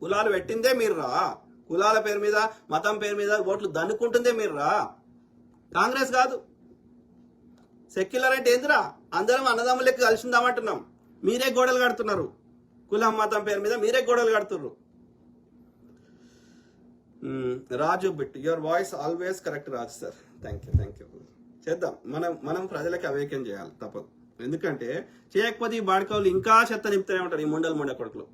కులాలు పెట్టిందే మీరు రా. కులాల పేరు మీద మతం పేరు మీద ఓట్లు దన్నుకుంటుందే మీరు రా. కాంగ్రెస్ కాదు. సెక్యులర్ అంటే ఏందిరా? అందరం అన్నదమ్ములకి కలిసిందామంటున్నాం మీరే గోడలు కడుతున్నారు. కులం మతం పేరు మీద మీరే గోడలు కడుతున్నారు Raju bit your voice always correct Raju sir thank you thank you చేద్దాం. మనం మనం ప్రజలకు అవేకం చేయాలి. తప్పదు. ఎందుకంటే చేయకపోతే ఈ బాడకవులు ఇంకా చెత్త నింపుతూనే ఉంటారు ఈ ముండలు ముండ కొడుకులు.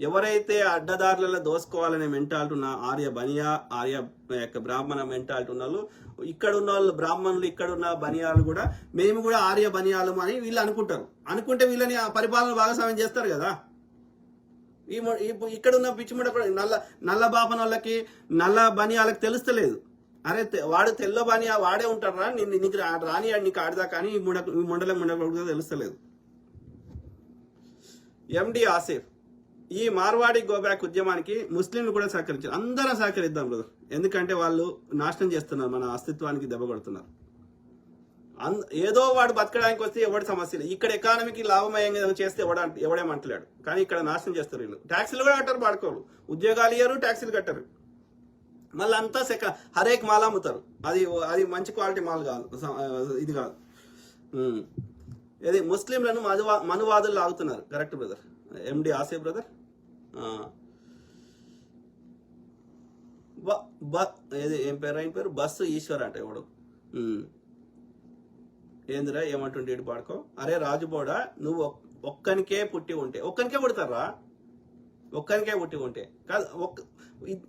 ఎవరైతే అడ్డదారులలో దోసుకోవాలనే మెంటాలిటీ ఉన్న ఆర్య బనియా ఆర్య యొక్క బ్రాహ్మణ మెంటాలిటీ ఉన్న వాళ్ళు ఇక్కడ ఉన్న వాళ్ళు బ్రాహ్మణులు ఇక్కడ ఉన్న బనియాలు కూడా మేము కూడా ఆర్య బనియాలు అని వీళ్ళు అనుకుంటారు. అనుకుంటే వీళ్ళని ఆ పరిపాలన భాగస్వామ్యం చేస్తారు కదా. ఈ ఇక్కడ ఉన్న పిచ్చిముడ కూడా నల్ల నల్ల బాపన వాళ్ళకి నల్ల బనియాలకు తెలుస్తలేదు. అరే తె- వాడు తెల్ల బనియా వాడే ఉంటారా నేను నీకు రా- రాని నీకు ఆడదా కానీ ఈ ముండ ఈ ముండల ముండకూడదు కూడా తెలుస్తలేదు. ఎండి ఆసిఫ్ ఈ మార్వాడి గోబ్యాక్ ఉద్యమానికి ముస్లింలు కూడా సహకరించారు. అందరం సహకరిద్దాం బ్రదర్ ఎందుకంటే వాళ్ళు నాశనం చేస్తున్నారు మన అస్తిత్వానికి దెబ్బ కొడుతున్నారు. అన్- ఏదో వాడు బతకడానికి వస్తే ఎవడి సమస్య లేదు. ఇక్కడ ఎకానమీకి లాభమయంగా చేస్తే ఎవడ ఎవడేమంటలేడు కానీ ఇక్కడ నాశనం చేస్తారు వీళ్ళు. ట్యాక్సీలు కూడా కట్టరు పాడుకోరు ఉద్యోగాలు ఇయ్యరు ట్యాక్సీలు కట్టరు. మళ్ళీ అంతా సెక హరేక్ మాల్ అమ్ముతారు. అది అది మంచి క్వాలిటీ మాల్ కాదు ఇది కాదు. ఇది ముస్లింలను మధువా మనువాదులు లాగుతున్నారు. కరెక్ట్ బ్రదర్ ఎండి ఆసే బ్రదర్ బ- ఏది ఏం పేరు ఏం పేరు? బస్సు ఈశ్వర్ అంట ఎవడు. ఏందిరా ఏమంటుండే ఇటు పాడుకో? అరే రాజుబోడ నువ్వు ఒక్కనికే పుట్టి ఉంటే ఒక్కనికే పుడతారా? ఒక్కనికే పుట్టి ఉంటే. కాదు ఒక్క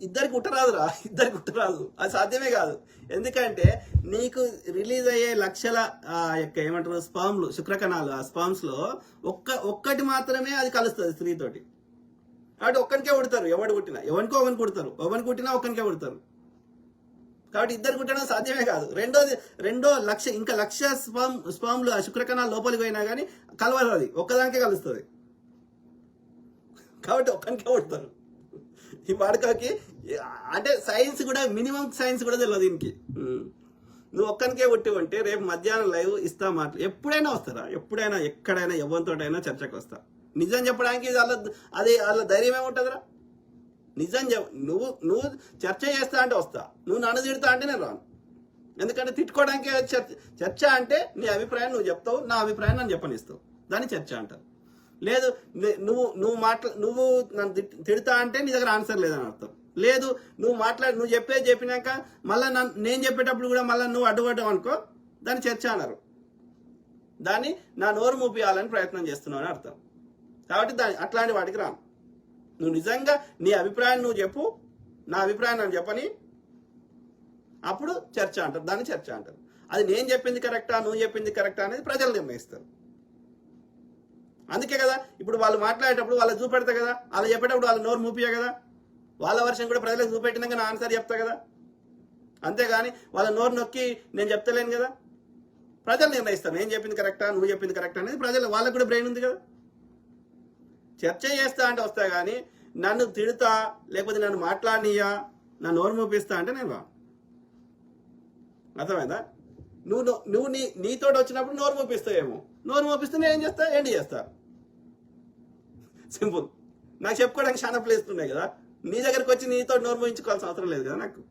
ఇద్దరికి పుట్టరాదురా ఇద్దరికి పుట్టరాదు. అది సాధ్యమే కాదు. ఎందుకంటే నీకు రిలీజ్ అయ్యే లక్షల ఆ యొక్క ఏమంటారు స్పామ్లు శుక్రకణాలు ఆ స్పామ్స్లో ఒక్క ఒక్కటి మాత్రమే అది కలుస్తుంది స్త్రీతోటి. కాబట్టి ఒక్కనికే పుడతారు ఎవడు పుట్టినా ఎవరికో ఒకరికి కొడతారు. ఎవరిని కొట్టినా ఒక్కనికే పుడతారు కాబట్టి ఇద్దరు కుట్టడం సాధ్యమే కాదు. రెండోది రెండో లక్ష ఇంకా లక్ష స్పామ్ స్పామ్లు ఆ శుక్రకణాలు లోపలికి పోయినా కానీ కలవదు అది ఒక్కదానికే కలుస్తుంది. కాబట్టి ఒక్కనికే పుడతారు ఈ వాడుకకి అంటే సైన్స్ కూడా మినిమం సైన్స్ కూడా తెలియదు దీనికి. నువ్వు ఒక్కనికే పుట్టి ఉంటే రేపు మధ్యాహ్నం లైవ్ ఇస్తా మాట ఎప్పుడైనా వస్తారా? ఎప్పుడైనా ఎక్కడైనా ఎవరితోటైనా చర్చకు వస్తా. నిజం చెప్పడానికి వాళ్ళ అది వాళ్ళ ధైర్యం ఏముంటుందిరా? నిజం చెప్ నువ్వు నువ్వు చర్చ చేస్తా అంటే వస్తా. నువ్వు నన్ను తిడతా అంటే నేను రాను. ఎందుకంటే తిట్టుకోవడానికి చర్చ చర్చ అంటే నీ అభిప్రాయం నువ్వు చెప్తావు నా అభిప్రాయం నన్ను చెప్పనిస్తావు. దాన్ని చర్చ అంటారు. లేదు నువ్వు నువ్వు మాట్లా నువ్వు నన్ను తిడతా అంటే నీ దగ్గర ఆన్సర్ లేదని అర్థం. లేదు నువ్వు మాట్లాడి నువ్వు చెప్పేది చెప్పినాక మళ్ళీ నన్ను నేను చెప్పేటప్పుడు కూడా మళ్ళీ నువ్వు అడ్డుపడ్డావు అనుకో దాన్ని చర్చ అన్నారు దాన్ని నా నోరు మూపియాలని ప్రయత్నం చేస్తున్నావు అని అర్థం. కాబట్టి దాని అట్లాంటి వాటికి రాను. నువ్వు నిజంగా నీ అభిప్రాయం నువ్వు చెప్పు నా అభిప్రాయం నన్ను చెప్పని. అప్పుడు చర్చ అంటారు దాన్ని చర్చ అంటారు. అది నేను చెప్పింది కరెక్టా నువ్వు చెప్పింది కరెక్టా అనేది ప్రజలు నిర్ణయిస్తారు. అందుకే కదా ఇప్పుడు వాళ్ళు మాట్లాడేటప్పుడు వాళ్ళు చూపెడతా కదా వాళ్ళు చెప్పేటప్పుడు వాళ్ళు నోరు మూపియా కదా. వాళ్ళ వర్షం కూడా ప్రజలకు చూపెట్టినాక నా ఆన్సర్ చెప్తా కదా. అంతేగాని వాళ్ళ నోరు నొక్కి నేను చెప్తలేను కదా. ప్రజలు నిర్ణయిస్తాను నేను చెప్పింది కరెక్టా నువ్వు చెప్పింది కరెక్టా అనేది ప్రజలు వాళ్ళకు కూడా బ్రెయిన్ ఉంది కదా. చర్చ చేస్తా అంటే వస్తా కానీ నన్ను తిడతా లేకపోతే నన్ను మాట్లాడినయ్యా నా నోరు మూపిస్తా అంటే నేను రా అర్థమైందా? నువ్వు నో- నువ్వు నీ నీతోటి వచ్చినప్పుడు నోరు మూపిస్తావేమో. నోరు మూపిస్తే నేను ఏం చేస్తా? ఏంటి చేస్తా. సింపుల్. నాకు చెప్పుకోవడానికి చాలా ప్లేస్ ఉన్నాయి కదా. నీ దగ్గరకు వచ్చి నీతో నోరు మూయించుకోవాల్సిన అవసరం లేదు కదా నాకు.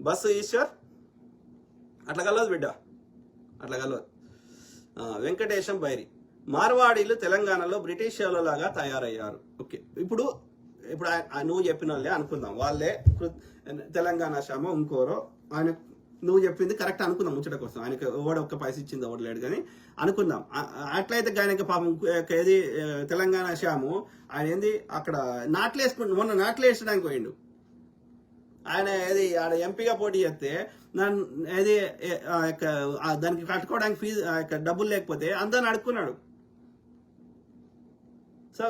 బస్సు ఈశ్వర్. అట్లా కలవదు బిడ్డ. అట్లా కలవదు వెంకటేశం బైరి. మార్వాడీలు తెలంగాణలో బ్రిటిష్ లాగా తయారయ్యారు. ఓకే. ఇప్పుడు ఇప్పుడు ఆయన- నువ్వు చెప్పిన వాళ్ళే అనుకుందాం. వాళ్ళే తెలంగాణ శామ ఇంకోరో ఆయన నువ్వు చెప్పింది కరెక్ట్ అనుకుందాం ముచ్చట కోసం. ఆయనకి ఎవడు ఒక్క పైస ఇచ్చింది ఎవడు లేడు కానీ అనుకుందాం. అట్లయితే ఆయనకి పాపం ఏది తెలంగాణ శ్యాము ఆయన ఏంది అక్కడ నాట్లేసుకుంటు మొన్న నాట్లేసడానికి పోయిండు. ఆయన ఏది ఆడ ఎంపీగా పోటీ చేస్తే నన్ను ఏది ఆ యొక్క దానికి కట్టుకోవడానికి ఫీజు ఆ యొక్క డబ్బులు లేకపోతే అందరిని అడుక్కున్నాడు. సో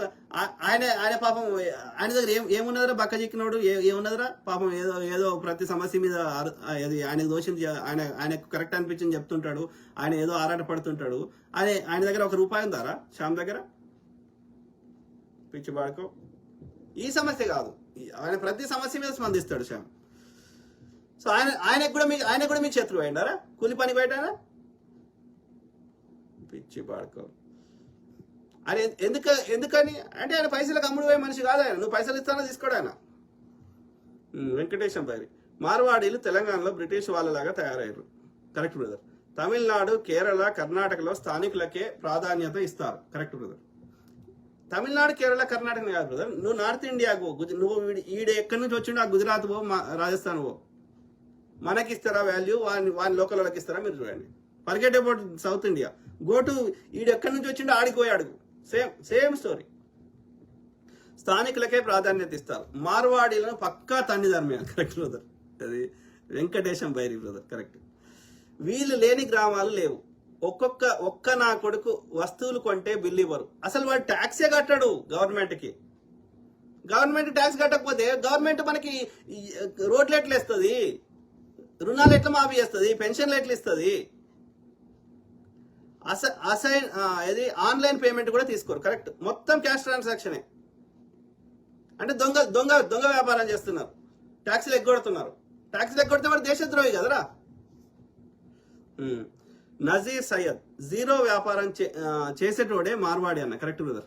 ఆయన ఆయన పాపం ఆయన దగ్గర ఏం ఏమున్నదరా? బక్క చిక్కినోడు ఏ- ఏమున్నదరా? పాపం ఏదో ఏదో ప్రతి సమస్య మీద అరు- ఆ, ఆయన ఆయన ఆయనకు కరెక్ట్ అనిపించింది చెప్తుంటాడు. ఆయన ఏదో ఆరాట పడుతుంటాడు. ఆయన ఆయన దగ్గర ఒక రూపాయి ఉందారా? శ్యామ్ దగ్గర? పిచ్చి బాడుకో ఈ సమస్య కాదు. ఆయన ప్రతి సమస్య మీద స్పందిస్తాడు శ్యామ్. సో ఆయన ఆయనకు కూడా మీ ఆయన కూడా మీ శత్రువు అయ్యారా కూలి పని బయటనా? పిచ్చి పాడుకో అని ఎందుకు ఎందుకని? అంటే ఆయన పైసలకు అమ్ముడు పోయే మనిషి కాదు ఆయన. నువ్వు పైసలు ఇస్తానో తీసుకోడు ఆయన. వెంకటేశం పైరి. మార్వాడీలు తెలంగాణలో బ్రిటిష్ వాళ్ళలాగా తయారయ్యారు. కరెక్ట్ బ్రదర్ తమిళనాడు కేరళ కర్ణాటకలో స్థానికులకే ప్రాధాన్యత ఇస్తారు. కరెక్ట్ బ్రదర్ తమిళనాడు కేరళ కర్ణాటక కాదు బ్రదర్ నువ్వు నార్త్ ఇండియాకు నువ్వు ఈడ ఎక్కడి నుంచి వచ్చిండో ఆ గుజరాత్ పో మా- రాజస్థాన్ పో. మనకి ఇస్తారా వాల్యూ వాని వాని లోకల్ వాళ్ళకి ఇస్తారా మీరు చూడండి. Forget about south India go to ఈడు ఎక్కడి నుంచి వచ్చిండో ఆడికి పోయి అడుగు. Same same story. స్థానికులకే ప్రాధాన్యత ఇస్తారు. మార్వాడీలను పక్కా తన్ని ధర్మేయాలి కరెక్ట్ బ్రదర్ అది వెంకటేశం బైరి బ్రదర్ కరెక్ట్ వీళ్ళు లేని గ్రామాలు లేవు. ఒక్కొక్క ఒక్క నా కొడుకు వస్తువులు కొంటే బిల్లు ఇవ్వరు. అసలు వాడు ట్యాక్సే కట్టడు గవర్నమెంట్కి. గవర్నమెంట్ ట్యాక్స్ కట్టకపోతే గవర్నమెంట్ మనకి రోడ్లు ఎట్లా ఇస్తుంది? రుణాలు ఎట్లా మాఫీ చేస్తుంది? పెన్షన్లు ఎట్లా ఇస్తుంది? అస అసైన్ ఇది ఆన్లైన్ పేమెంట్ కూడా తీసుకోరు కరెక్ట్. మొత్తం క్యాష్ ట్రాన్సాక్షనే. అంటే దొంగ దొంగ దొంగ వ్యాపారం చేస్తున్నారు. ట్యాక్సీలు ఎగ్గొడుతున్నారు. ట్యాక్సీలు ఎగ్గొడితే వాడు దేశద్రోహి కదరా? నజీర్ సయ్యద్ జీరో వ్యాపారం చే- చేసేటోడే మార్వాడి అన్న కరెక్ట్ బ్రదర్.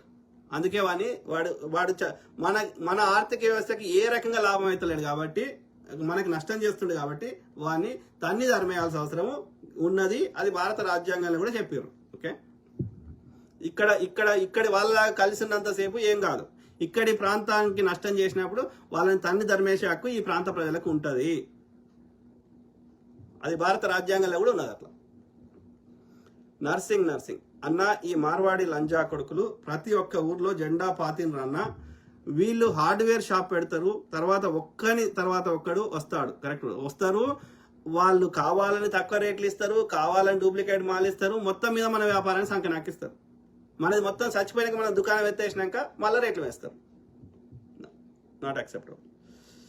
అందుకే వాని వాడు వాడు చ- మన మన ఆర్థిక వ్యవస్థకి ఏ రకంగా లాభం అవుతలేడు కాబట్టి మనకి నష్టం చేస్తుండే కాబట్టి వాడిని తన్ని ధర్మేయాల్సిన అవసరము ఉన్నది అది భారత రాజ్యాంగంలో కూడా చెప్పారు ఓకే? ఇక్కడ ఇక్కడ ఇక్కడి వాళ్ళ కలిసినంతసేపు ఏం కాదు. ఇక్కడి ప్రాంతానికి నష్టం చేసినప్పుడు వాళ్ళని తన్ని ధర్మేసే హక్కు ఈ ప్రాంత ప్రజలకు ఉంటుంది. అది భారత రాజ్యాంగంలో కూడా ఉన్నది అట్లా. Nursing nursing. అన్న ఈ మార్వాడి లంజా కొడుకులు ప్రతి ఒక్క ఊర్లో జెండా పాతినరన్న వీళ్ళు హార్డ్వేర్ షాప్ పెడతారు తర్వాత ఒక్కని తర్వాత ఒక్కడు వస్తాడు. కరెక్ట్. వస్తారు వాళ్ళు కావాలని తక్కువ రేట్లు ఇస్తారు కావాలని డూప్లికేట్ మాల్ ఇస్తారు మొత్తం మీద మన వ్యాపారాన్ని సంఖ్య నాకిస్తారు మనది మొత్తం చచ్చిపోయినాక మన దుకాణం ఎత్తేసినాక మళ్ళీ రేట్లు వేస్తారు. Not acceptable